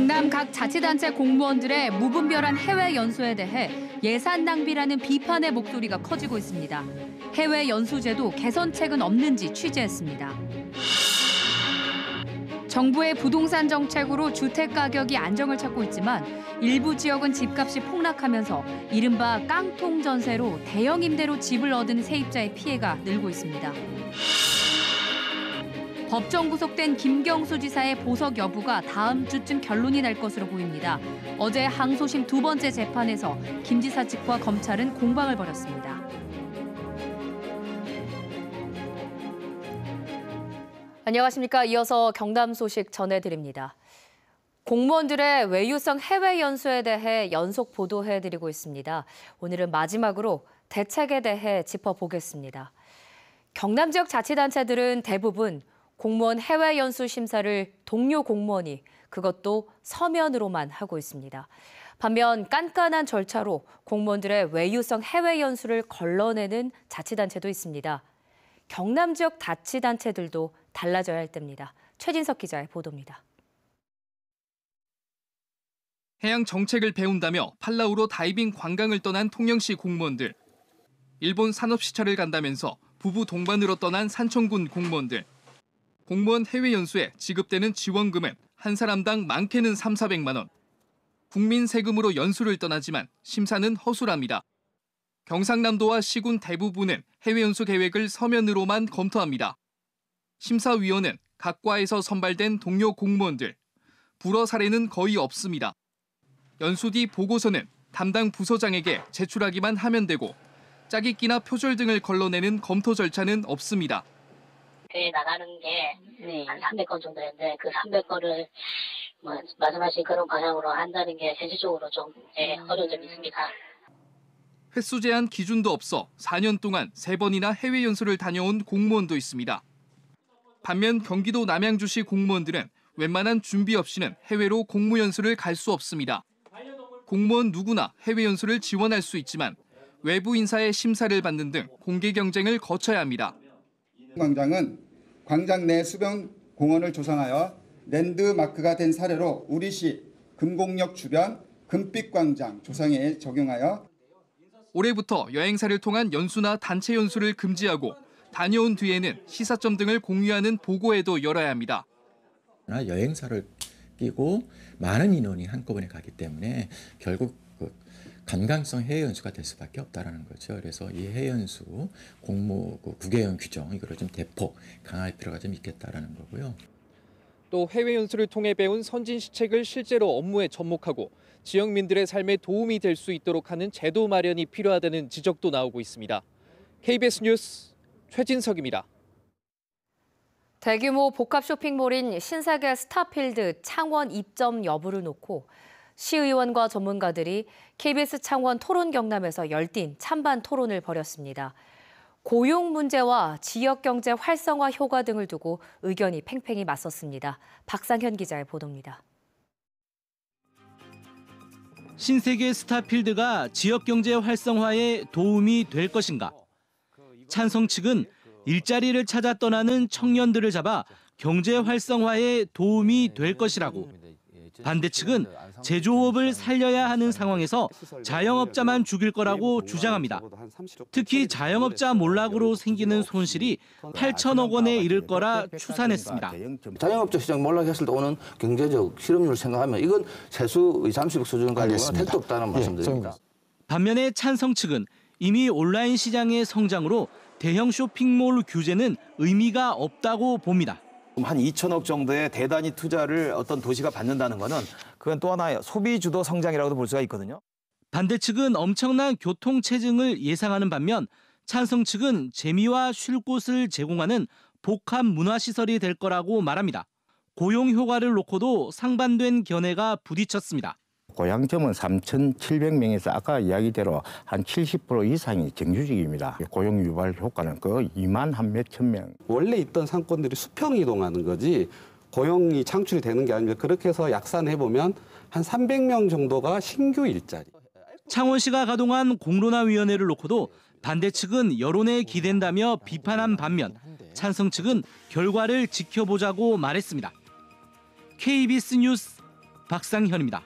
경남 각 자치단체 공무원들의 무분별한 해외 연수에 대해 예산 낭비라는 비판의 목소리가 커지고 있습니다. 해외 연수제도 개선책은 없는지 취재했습니다. 정부의 부동산 정책으로 주택 가격이 안정을 찾고 있지만 일부 지역은 집값이 폭락하면서 이른바 깡통 전세로 대형 임대로 집을 얻은 세입자의 피해가 늘고 있습니다. 법정 구속된 김경수 지사의 보석 여부가 다음 주쯤 결론이 날 것으로 보입니다. 어제 항소심 두 번째 재판에서 김 지사 측과 검찰은 공방을 벌였습니다. 안녕하십니까. 이어서 경남 소식 전해드립니다. 공무원들의 외유성 해외 연수에 대해 연속 보도해드리고 있습니다. 오늘은 마지막으로 대책에 대해 짚어보겠습니다. 경남 지역 자치단체들은 대부분 공무원 해외 연수 심사를 동료 공무원이 그것도 서면으로만 하고 있습니다. 반면 깐깐한 절차로 공무원들의 외유성 해외 연수를 걸러내는 자치단체도 있습니다. 경남 지역 자치단체들도 달라져야 할 때입니다. 최진석 기자의 보도입니다. 해양 정책을 배운다며 팔라우로 다이빙 관광을 떠난 통영시 공무원들. 일본 산업시찰을 간다면서 부부 동반으로 떠난 산청군 공무원들. 공무원 해외 연수에 지급되는 지원금은 한 사람당 많게는 3, 400만 원. 국민 세금으로 연수를 떠나지만 심사는 허술합니다. 경상남도와 시군 대부분은 해외 연수 계획을 서면으로만 검토합니다. 심사위원은 각 과에서 선발된 동료 공무원들. 불어 사례는 거의 없습니다. 연수 뒤 보고서는 담당 부서장에게 제출하기만 하면 되고 짜깁기나 표절 등을 걸러내는 검토 절차는 없습니다. 대회 나가는 게 한 300건 정도였는데 그 300건을 뭐 말씀하신 그런 방향으로 한다는 게 현실적으로 좀 예, 어려운 점이 있습니다. 횟수 제한 기준도 없어 4년 동안 3번이나 해외 연수를 다녀온 공무원도 있습니다. 반면 경기도 남양주시 공무원들은 웬만한 준비 없이는 해외로 공무 연수를 갈 수 없습니다. 공무원 누구나 해외 연수를 지원할 수 있지만 외부 인사의 심사를 받는 등 공개 경쟁을 거쳐야 합니다. 광장은 광장 내 수변 공원을 조성하여 랜드마크가 된 사례로 우리시 금곡역 주변 금빛광장 조성에 적용하여 올해부터 여행사를 통한 연수나 단체 연수를 금지하고 다녀온 뒤에는 시사점 등을 공유하는 보고회도 열어야 합니다. 여행사를 끼고 많은 인원이 한꺼번에 가기 때문에 결국 그 감강성 해외 연수가 될 수밖에 없다라는 거죠. 그래서 이 해외 연수 공모 그 국외여행 규정 이거를 좀 대폭 강화할 필요가 좀 있겠다라는 거고요. 또 해외 연수를 통해 배운 선진 시책을 실제로 업무에 접목하고 지역민들의 삶에 도움이 될 수 있도록 하는 제도 마련이 필요하다는 지적도 나오고 있습니다. KBS 뉴스 최진석입니다. 대규모 복합 쇼핑몰인 신세계 스타필드 창원 입점 여부를 놓고 시의원과 전문가들이 KBS 창원 토론 경남에서 열띤 찬반 토론을 벌였습니다. 고용 문제와 지역 경제 활성화 효과 등을 두고 의견이 팽팽히 맞섰습니다. 박상현 기자의 보도입니다. 신세계 스타필드가 지역 경제 활성화에 도움이 될 것인가? 찬성 측은 일자리를 찾아 떠나는 청년들을 잡아 경제 활성화에 도움이 될 것이라고 반대 측은 제조업을 살려야 하는 상황에서 자영업자만 죽일 거라고 주장합니다. 특히 자영업자 몰락으로 생기는 손실이 8천억 원에 이를 거라 추산했습니다. 자영업자 시장 몰락했을 때 오는 경제적 실업률을 생각하면 이건 세수 2, 30억 수준 가지고는 택도 없다는 말씀드립니다. 반면에 찬성 측은 이미 온라인 시장의 성장으로 대형 쇼핑몰 규제는 의미가 없다고 봅니다. 한 2천억 정도의 대단위 투자를 어떤 도시가 받는다는 것은 그건 또 하나의 소비 주도 성장이라고도 볼 수가 있거든요. 반대 측은 엄청난 교통 체증을 예상하는 반면 찬성 측은 재미와 쉴 곳을 제공하는 복합 문화 시설이 될 거라고 말합니다. 고용 효과를 놓고도 상반된 견해가 부딪혔습니다. 고향점은 3,700명에서 아까 이야기대로 한 70% 이상이 정규직입니다. 고용 유발 효과는 그 2만 한 몇천 명. 원래 있던 상권들이 수평 이동하는 거지 고용이 창출이 되는 게 아닙니다. 그렇게 해서 약산해 보면 한 300명 정도가 신규 일자리. 창원시가 가동한 공론화위원회를 놓고도 반대 측은 여론에 기댄다며 비판한 반면 찬성 측은 결과를 지켜보자고 말했습니다. KBS 뉴스 박상현입니다.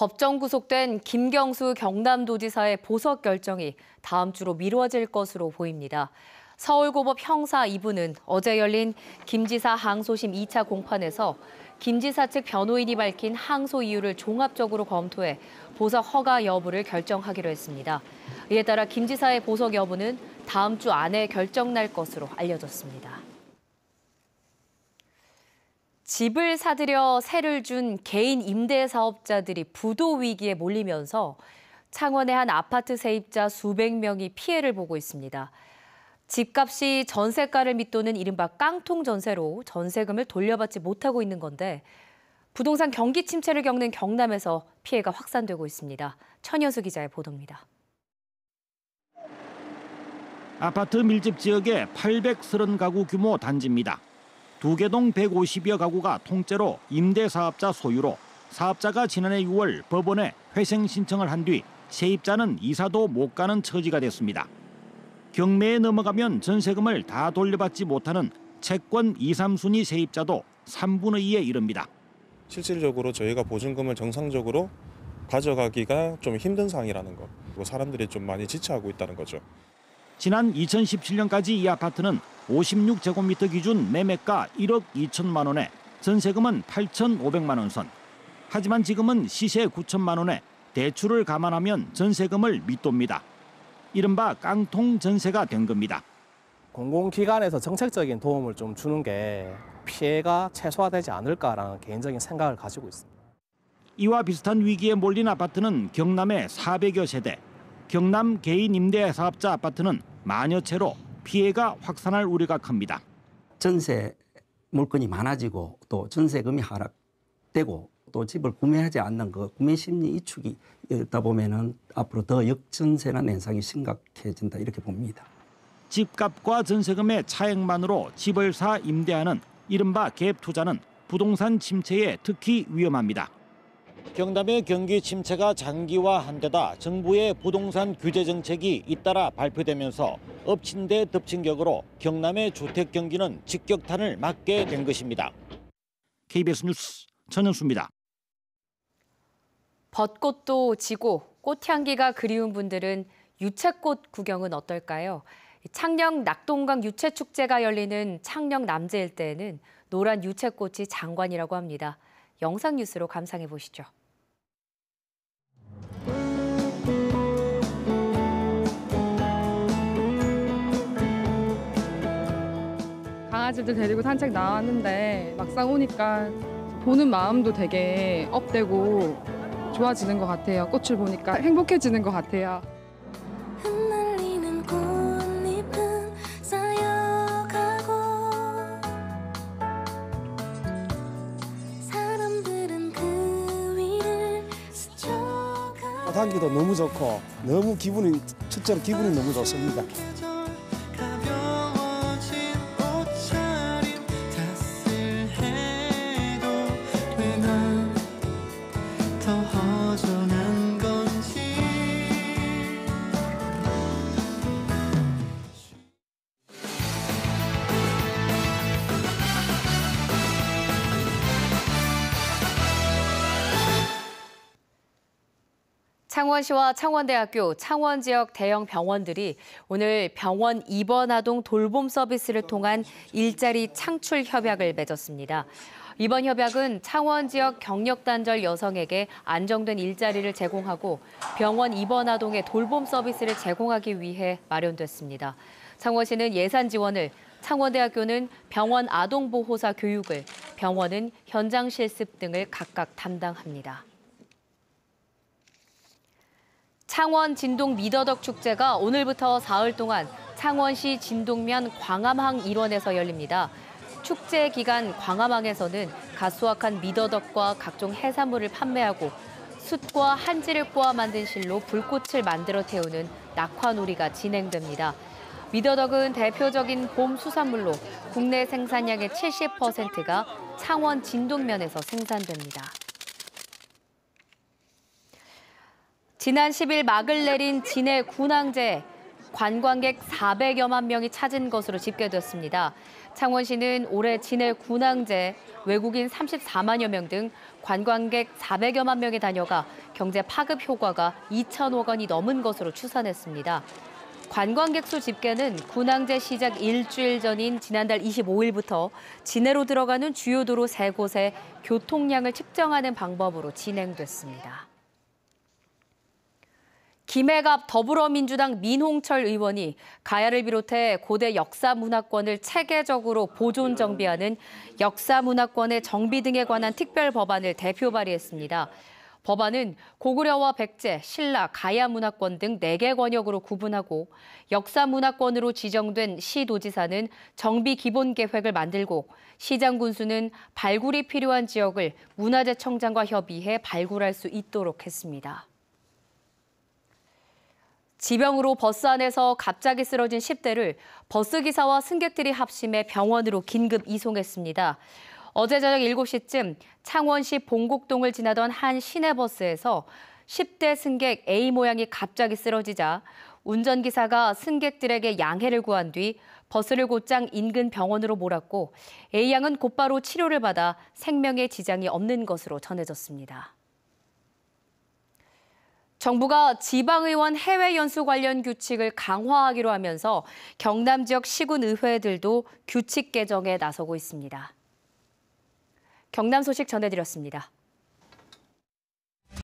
법정 구속된 김경수 경남도지사의 보석 결정이 다음 주로 미뤄질 것으로 보입니다. 서울고법 형사 2부는 어제 열린 김 지사 항소심 2차 공판에서 김 지사 측 변호인이 밝힌 항소 이유를 종합적으로 검토해 보석 허가 여부를 결정하기로 했습니다. 이에 따라 김 지사의 보석 여부는 다음 주 안에 결정 날 것으로 알려졌습니다. 집을 사들여 세를 준 개인 임대 사업자들이 부도 위기에 몰리면서 창원의 한 아파트 세입자 수백 명이 피해를 보고 있습니다. 집값이 전세가를 밑도는 이른바 깡통 전세로 전세금을 돌려받지 못하고 있는 건데 부동산 경기 침체를 겪는 경남에서 피해가 확산되고 있습니다. 천여수 기자의 보도입니다. 아파트 밀집 지역의 830가구 규모 단지입니다. 두 개동 150여 가구가 통째로 임대사업자 소유로 사업자가 지난해 6월 법원에 회생 신청을 한 뒤 세입자는 이사도 못 가는 처지가 됐습니다. 경매에 넘어가면 전세금을 다 돌려받지 못하는 채권 2, 3순위 세입자도 3분의 2에 이릅니다. 실질적으로 저희가 보증금을 정상적으로 가져가기가 좀 힘든 상황이라는 거. 그리고 사람들이 좀 많이 지체하고 있다는 거죠. 지난 2017년까지 이 아파트는 56제곱미터 기준 매매가 1억 2천만 원에 전세금은 8,500만 원 선. 하지만 지금은 시세 9천만 원에 대출을 감안하면 전세금을 밑돕니다. 이른바 깡통 전세가 된 겁니다. 공공기관에서 정책적인 도움을 좀 주는 게 피해가 최소화되지 않을까라는 개인적인 생각을 가지고 있습니다. 이와 비슷한 위기에 몰린 아파트는 경남의 400여 세대, 경남 개인 임대 사업자 아파트는 만여 채로 피해가 확산할 우려가 큽니다. 전세 물건이 많아지고 또 전세금이 하락되고 또 집을 구매하지 않는 그 구매 심리 이축이 있다 보면은 앞으로 더 역전세나 현상이 심각해진다 이렇게 봅니다. 집값과 전세금의 차액만으로 집을 사 임대하는 이른바 갭 투자는 부동산 침체에 특히 위험합니다. 경남의 경기 침체가 장기화한 데다 정부의 부동산 규제 정책이 잇따라 발표되면서 엎친 데 덮친 격으로 경남의 주택 경기는 직격탄을 맞게 된 것입니다. KBS 뉴스 전현수입니다. 벚꽃도 지고 꽃향기가 그리운 분들은 유채꽃 구경은 어떨까요? 창녕 낙동강 유채축제가 열리는 창녕 남재 일대에는 노란 유채꽃이 장관이라고 합니다. 영상 뉴스로 감상해 보시죠. 강아지들 데리고 산책 나왔는데 막상 오니까 보는 마음도 되게 업되고 좋아지는 것 같아요. 꽃을 보니까 행복해지는 것 같아요. 사람들은 그 너무 좋고 너무 기분이 첫째로 기분이 너무 좋습니다. 창원시와 창원대학교, 창원 지역 대형 병원들이 오늘 병원 입원 아동 돌봄 서비스를 통한 일자리 창출 협약을 맺었습니다. 이번 협약은 창원 지역 경력 단절 여성에게 안정된 일자리를 제공하고 병원 입원 아동의 돌봄 서비스를 제공하기 위해 마련됐습니다. 창원시는 예산 지원을, 창원대학교는 병원 아동보호사 교육을, 병원은 현장 실습 등을 각각 담당합니다. 창원 진동 미더덕 축제가 오늘부터 사흘 동안 창원시 진동면 광암항 일원에서 열립니다. 축제 기간 광암항에서는 갓 수확한 미더덕과 각종 해산물을 판매하고 숯과 한지를 꼬아 만든 실로 불꽃을 만들어 태우는 낙화놀이가 진행됩니다. 미더덕은 대표적인 봄 수산물로 국내 생산량의 70%가 창원 진동면에서 생산됩니다. 지난 10일 막을 내린 진해 군항제 관광객 400여만 명이 찾은 것으로 집계됐습니다. 창원시는 올해 진해 군항제 외국인 34만여 명 등 관광객 400여만 명이 다녀가 경제 파급 효과가 2천억 원이 넘은 것으로 추산했습니다. 관광객 수 집계는 군항제 시작 일주일 전인 지난달 25일부터 진해로 들어가는 주요 도로 세 곳의 교통량을 측정하는 방법으로 진행됐습니다. 김해갑 더불어민주당 민홍철 의원이 가야를 비롯해 고대 역사문화권을 체계적으로 보존 정비하는 역사문화권의 정비 등에 관한 특별 법안을 대표 발의했습니다. 법안은 고구려와 백제, 신라, 가야 문화권 등 4개 권역으로 구분하고 역사 문화권으로 지정된 시도지사는 정비 기본 계획을 만들고 시장 군수는 발굴이 필요한 지역을 문화재청장과 협의해 발굴할 수 있도록 했습니다. 지병으로 버스 안에서 갑자기 쓰러진 10대를 버스 기사와 승객들이 합심해 병원으로 긴급 이송했습니다. 어제 저녁 7시쯤 창원시 봉곡동을 지나던 한 시내버스에서 10대 승객 A 모양이 갑자기 쓰러지자 운전기사가 승객들에게 양해를 구한 뒤 버스를 곧장 인근 병원으로 몰았고 A 양은 곧바로 치료를 받아 생명에 지장이 없는 것으로 전해졌습니다. 정부가 지방의원 해외 연수 관련 규칙을 강화하기로 하면서 경남 지역 시군 의회들도 규칙 개정에 나서고 있습니다. 경남 소식 전해드렸습니다.